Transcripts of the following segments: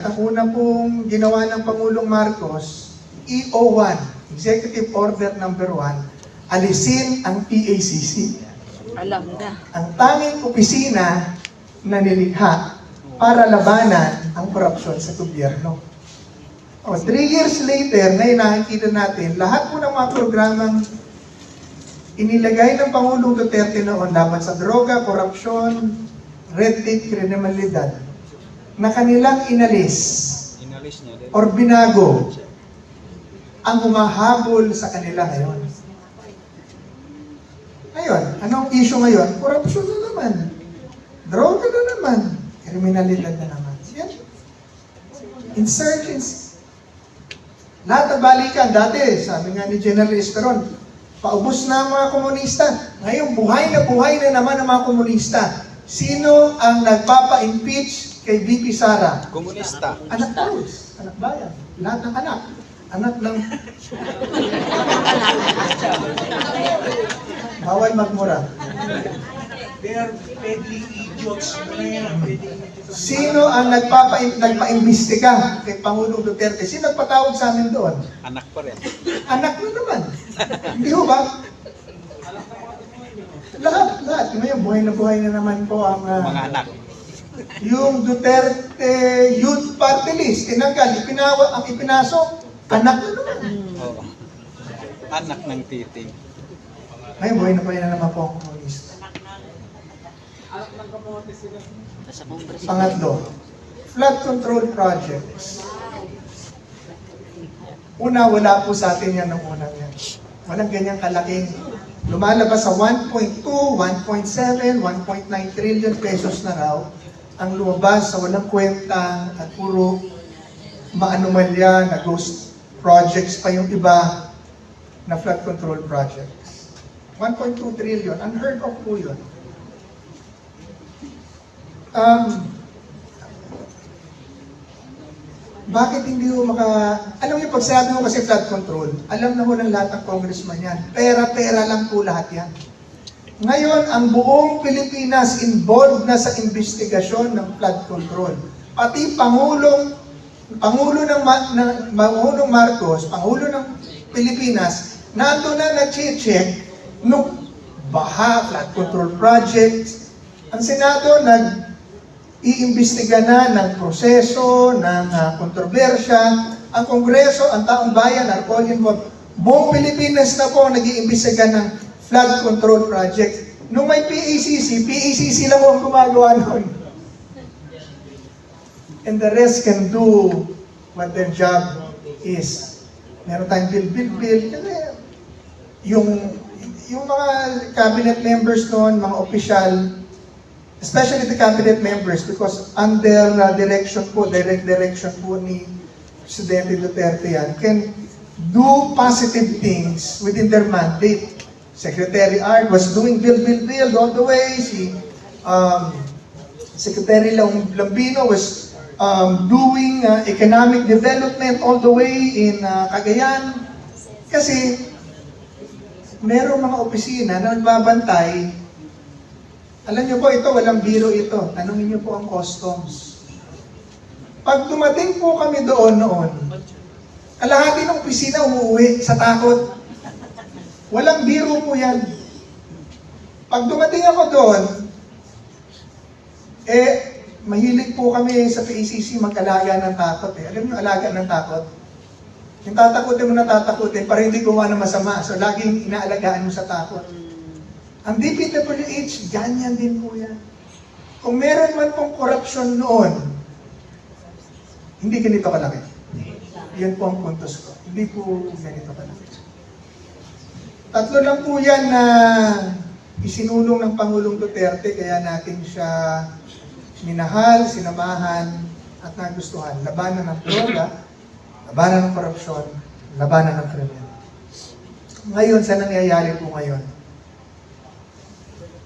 Ang una pong ginawa ng Pangulong Marcos, EO1, Executive Order Number 1, alisin ang PACC. Alam na. Ang tanging opisina na nilikha para labanan ang korupsyon sa gobyerno. O, three years later, na nakikita natin, lahat po ng mga programang inilagay ng Pangulong Duterte noon laban sa droga, korupsyon, red tape, kriminalidad, na kanilang inalis Inalis niya or binago ang humahabol sa kanila ngayon. Ngayon, anong issue ngayon? Korupsyon na naman. Droga na naman. Kriminalidad na naman. Yan. Insurgency. Lahat ng balikan, dati, sabi nga ni General Esperon, paubos na ang mga komunista. Ngayon, buhay na buhay na naman ang mga komunista. Sino ang nagpapa-impeach kay VP Sara? Komunista. Anak Cruz, anak bayan, lahat ng anak. Anak ng... Bawal magmura. They are petty idiots. Sino ang nagpapa nagpaimbestiga kay Pangulong Duterte? Sino nagpatawag sa amin doon? Anak pa rin. Anak na naman. Hindi ho ba? Lahat, lahat. Ngayon, buhay na buhay na naman po ang... ah, Mga anak. Yung Duterte Youth Party List, tinanggal, ipinawa, ang ipinasok, anak na naman. Oo. Anak ng titing. Ngayon, buhay na buhay na naman po ang komunista. Sa kongres. Pangatlo, flood control projects. Una, wala po sa atin yan ng unang yan. Walang ganyang kalaking. Lumalabas sa 1.2, 1.7, 1.9 trillion pesos na raw ang lumabas sa walang kwenta at puro maanumalya na ghost projects pa yung iba na flood control projects. 1.2 trillion, unheard of po yun. Um, bakit hindi mo maka... Alam niyo, pag sinabi mo kasi flood control, alam na mo ng lahat ng congressman yan. Pera-pera lang po lahat yan. Ngayon, ang buong Pilipinas involved na sa investigasyon ng flood control. Pati Pangulong Pangulo ng, Ma, ng Pangulong Marcos, Pangulo ng Pilipinas, nando na nag-check nung baha, flood control projects. Ang Senado nag iimbestiga na ng proseso, ng ah, kontrobersya. Ang Kongreso, ang taong bayan, are all involved. Buong Pilipinas na po nag-iimbestiga ng flood control project. Nung may PACC, PACC lang ang gumagawa nun. And the rest can do what their job is. Meron tayong bill, bill, bill. Kasi yung, yung mga cabinet members noon, mga official, especially the cabinet members because under uh, direction po, direct direction po ni Presidente Duterte yan, can do positive things within their mandate. Secretary Art was doing bill, bill, bill all the way. Si um, Secretary Lam- Lambino was um, doing uh, economic development all the way in uh, Cagayan. Kasi merong mga opisina na nagbabantay alam niyo po, ito, walang biro ito. Tanungin niyo po ang customs. Pag dumating po kami doon noon, kalahati ng opisina umuwi sa takot. Walang biro po yan. Pag dumating ako doon, eh, mahilig po kami sa PACC mag-alaga ng takot eh. Alam niyo, alaga ng takot? Yung tatakutin mo na tatakutin para hindi gumawa ng masama. So, laging inaalagaan mo sa takot. Ang DPWH, ganyan din po yan. Kung meron man pong corruption noon, hindi ganito kalaki. Yan po ang puntos ko. Hindi po ganito kalaki. Tatlo lang po yan na isinulong ng Pangulong Duterte kaya natin siya minahal, sinamahan, at nagustuhan. Labanan ng droga, labanan ng korupsyon, labanan ng krimen. Ngayon, sa nangyayari po ngayon,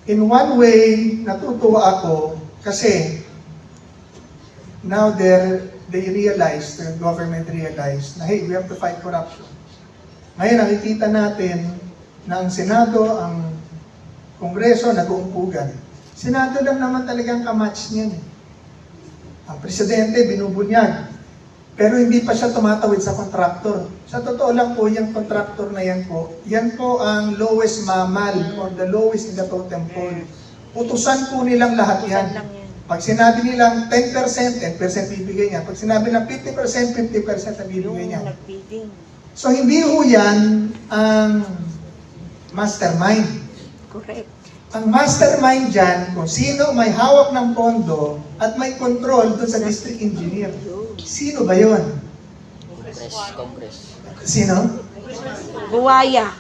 in one way, natutuwa ako kasi now they they realize, the government realize na hey, we have to fight corruption. Ngayon, nakikita natin na ang Senado, ang Kongreso, nag-uumpugan. Senado lang naman talagang kamatch niyan. Eh. Ang presidente binubunyag. Pero hindi pa siya tumatawid sa kontraktor. Sa totoo lang po, yung kontraktor na yan po, yan po ang lowest mamal or the lowest in the totem pole. Utusan po nilang lahat yan. Pag sinabi nilang 10%, 10% bibigay niya. Pag sinabi ng 50%, 50% ang bibigay niya. So hindi ho yan ang mastermind. Correct. Ang mastermind dyan, kung sino may hawak ng pondo at may control doon sa district engineer. Sino ba yon? Congress, Congress. Sino? Buwaya.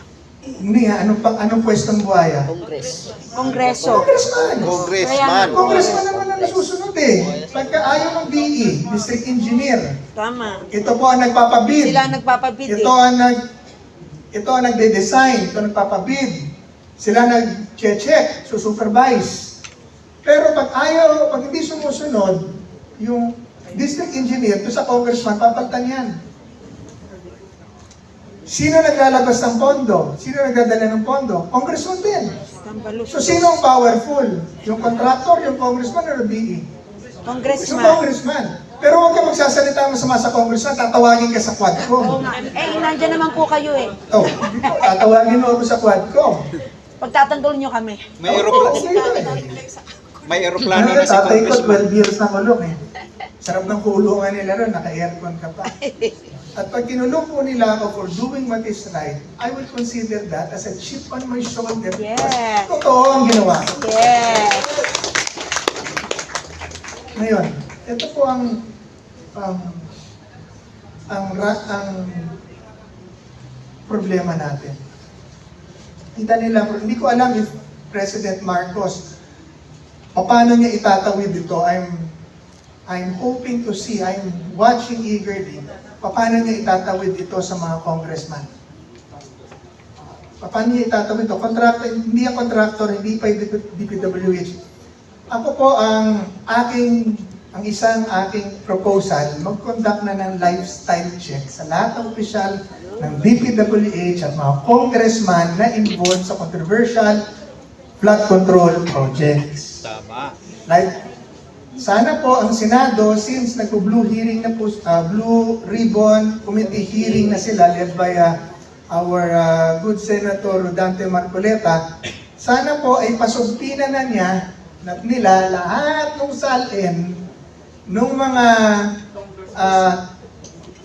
Hindi nga, anong, pang, anong pwestong buhaya? Congress. Kongreso. Congressman. Congressman. Congressman naman ang nasusunod eh. Pagka ayaw ng DE, district engineer, Tama. ito po ang nagpapabid. Sila ang nagpapabid Ito eh. ang nag ito ang nagde-design, ito ang nagpapabid. Sila nag-check, susupervise. Pero pag ayaw, pag hindi sumusunod, yung district engineer, to sa congressman, papalitan yan. Sino naglalabas ng pondo? Sino nagdadala ng pondo? Congressman din. So sino ang powerful? Yung contractor, yung congressman, or? Yung Congressman. congressman. Pero huwag ka magsasalita masama sa congressman, tatawagin ka sa quadcom. Eh, nandyan naman po kayo eh. Oh, tatawagin mo ako sa quadcom. Pagtatanggol nyo kami. May aeroplano, eh. may aeroplano Ano, na si tatay ko, Congressman. 12 years na kulong eh. Sarap ng kulungan nila ron, naka-aircon ka pa. At pag kinulong po nila ako for doing what is right, I will consider that as a chip on my shoulder. Yes. Totoo ang ginawa. Yes. Ngayon, ito po ang um, ang ang problema natin. Kita nila, hindi ko alam if President Marcos, paano niya itatawid ito. I'm I'm hoping to see, I'm watching eagerly, paano niya itatawid ito sa mga congressman. Paano niya itatawid ito? Contractor, hindi ang contractor, hindi pa yung DPWH. Ako po ang aking ang isang aking proposal, mag-conduct na ng lifestyle check sa lahat ng opisyal ng DPWH at mga congressman na involved sa controversial flood control projects. Tama. Like, sana po ang Senado, since nagpo-blue hearing na po, uh, blue ribbon committee hearing na sila led by uh, our uh, good Senator Rodante Marcoleta, sana po ay pasugpina na niya na nila lahat ng salin nung mga uh,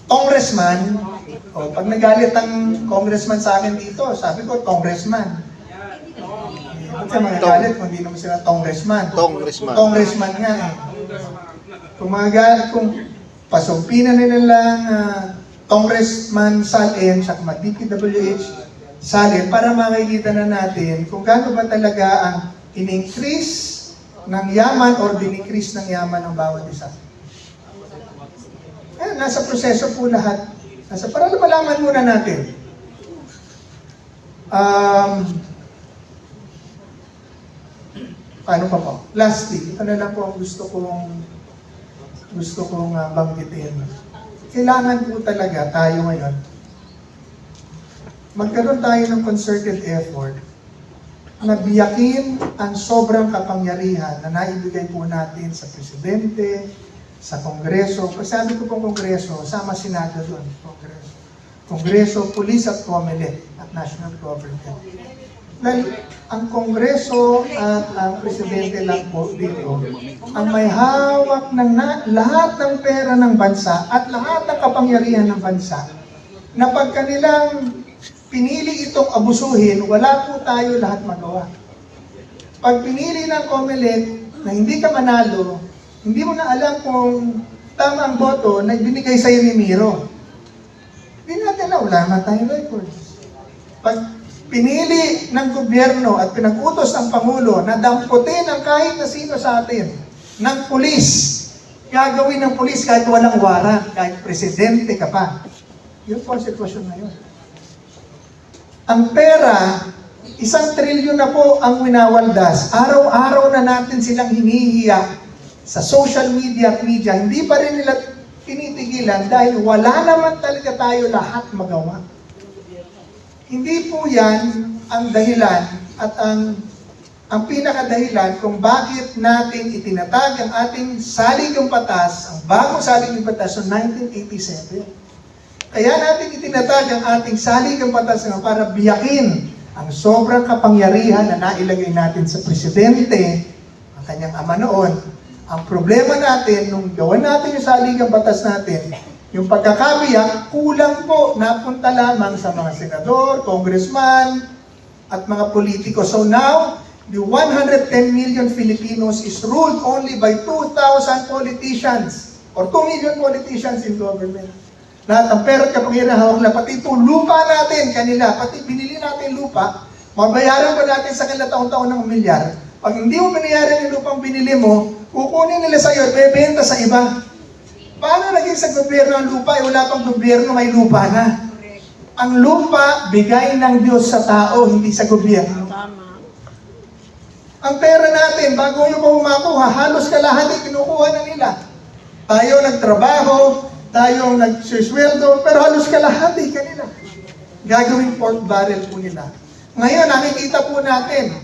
congressman, o pag nagalit ang congressman sa akin dito, sabi ko, congressman. Ba't siya magagalit kung hindi naman sila congressman? Congressman. Congressman nga eh. Kung mga kung pasumpinan nila lang ah, Congressman Salin sa mga DPWH Salin para makikita na natin kung gaano ba talaga ang in-increase ng yaman or din-increase ng yaman ng bawat isa. Ayan, nasa proseso po lahat. Nasa, para malaman muna natin. Um, Paano pa po? Lastly, ito na lang po ang gusto kong gusto kong uh, banggitin. Kailangan po talaga tayo ngayon magkaroon tayo ng concerted effort na biyakin ang sobrang kapangyarihan na naibigay po natin sa Presidente, sa Kongreso. Pag sabi ko pong Kongreso, sama Senado doon, Kongreso. Kongreso, Police at Comelec at National Government. Dahil ang Kongreso at ang Presidente lang po dito ang may hawak ng na, lahat ng pera ng bansa at lahat ng kapangyarihan ng bansa na pag kanilang pinili itong abusuhin, wala po tayo lahat magawa. Pag pinili ng COMELEC na hindi ka manalo, hindi mo na alam kung tama ang boto na binigay sa'yo ni Miro. Hindi natin na, wala na tayong records. Pag pinili ng gobyerno at pinag-utos ng Pangulo na damputin ang kahit na sino sa atin ng pulis, gagawin ng pulis kahit walang warrant, kahit presidente ka pa. Yun po ang sitwasyon ngayon. Ang pera, isang trilyon na po ang winawaldas. Araw-araw na natin silang hinihiya sa social media at media. Hindi pa rin nila tinitigilan dahil wala naman talaga tayo lahat magawa. Hindi po yan ang dahilan at ang ang pinakadahilan kung bakit natin itinatag ang ating saligang batas, ang bagong saligang batas noong 1987. Kaya natin itinatag ang ating saligang batas na para biyakin ang sobrang kapangyarihan na nailagay natin sa presidente, ang kanyang ama noon. Ang problema natin, nung gawan natin yung saligang batas natin, yung pagkakabiyak, kulang po, napunta lamang sa mga senador, congressman, at mga politiko. So now, the 110 million Filipinos is ruled only by 2,000 politicians or 2 million politicians in government. Lahat ng pera kapangyarihan hawak na pati ito lupa natin kanila, pati binili natin lupa, mabayaran pa natin sa kanila taon-taon ng milyar. Pag hindi mo binayaran yung lupang binili mo, kukunin nila sa iyo at bebenta sa iba. Paano naging sa gobyerno ang lupa? Eh, wala pang gobyerno, may lupa na. Ang lupa, bigay ng Diyos sa tao, hindi sa gobyerno. Ang pera natin, bago yung makuha, halos kalahati kinukuha na nila. Tayo nagtrabaho, tayo nagsisweldo, pero halos kalahati kanila. Gagawing pork barrel po nila. Ngayon, nakikita po natin,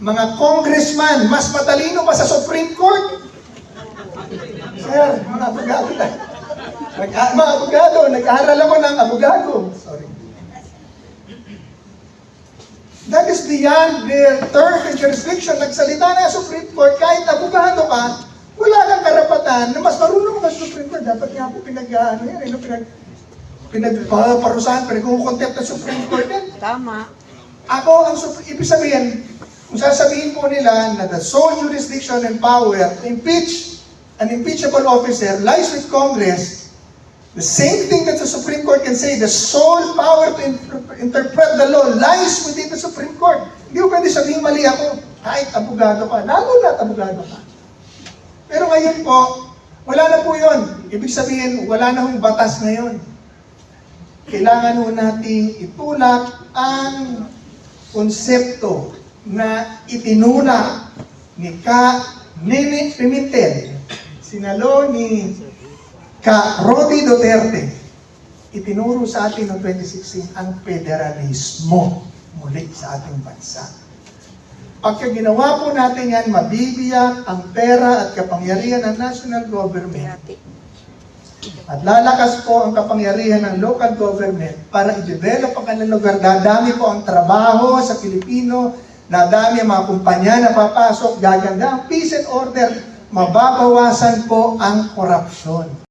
mga congressman, mas matalino pa sa Supreme Court. Sir, mga abogado na. Nag mga abogado, nag-aaral ako ng abogado. Sorry. That is beyond their term and jurisdiction. Nagsalita na Supreme Court, kahit abogado ka, wala kang karapatan na mas marunong ka Supreme Court. Dapat nga po pinag, ano yan, eh, no, pinag, pinagparusahan, pinag-contempt ng Supreme Court yan. Tama. Ako, ang ibig sabihin, kung sasabihin po nila na the sole jurisdiction and power to impeach an impeachable officer lies with Congress, the same thing that the Supreme Court can say, the sole power to inter- interpret the law lies within the Supreme Court. Hindi ko pwede sabihin mali ako, kahit abogado ka, lalo na abogado ka. Pero ngayon po, wala na po yun. Ibig sabihin, wala na hong batas ngayon. Kailangan ho nating itulak ang konsepto na itinulak ni Ka Nene Pimentel, sinalo ni Ka Rodi Duterte, itinuro sa atin noong 2016 ang federalismo muli sa ating bansa. Pagka ginawa po natin yan, mabibiyak ang pera at kapangyarihan ng national government at lalakas po ang kapangyarihan ng local government para i-develop ang kanilang lugar. Dadami po ang trabaho sa Pilipino, dadami ang mga kumpanya na papasok, gaganda ang peace and order, mababawasan po ang korupsyon.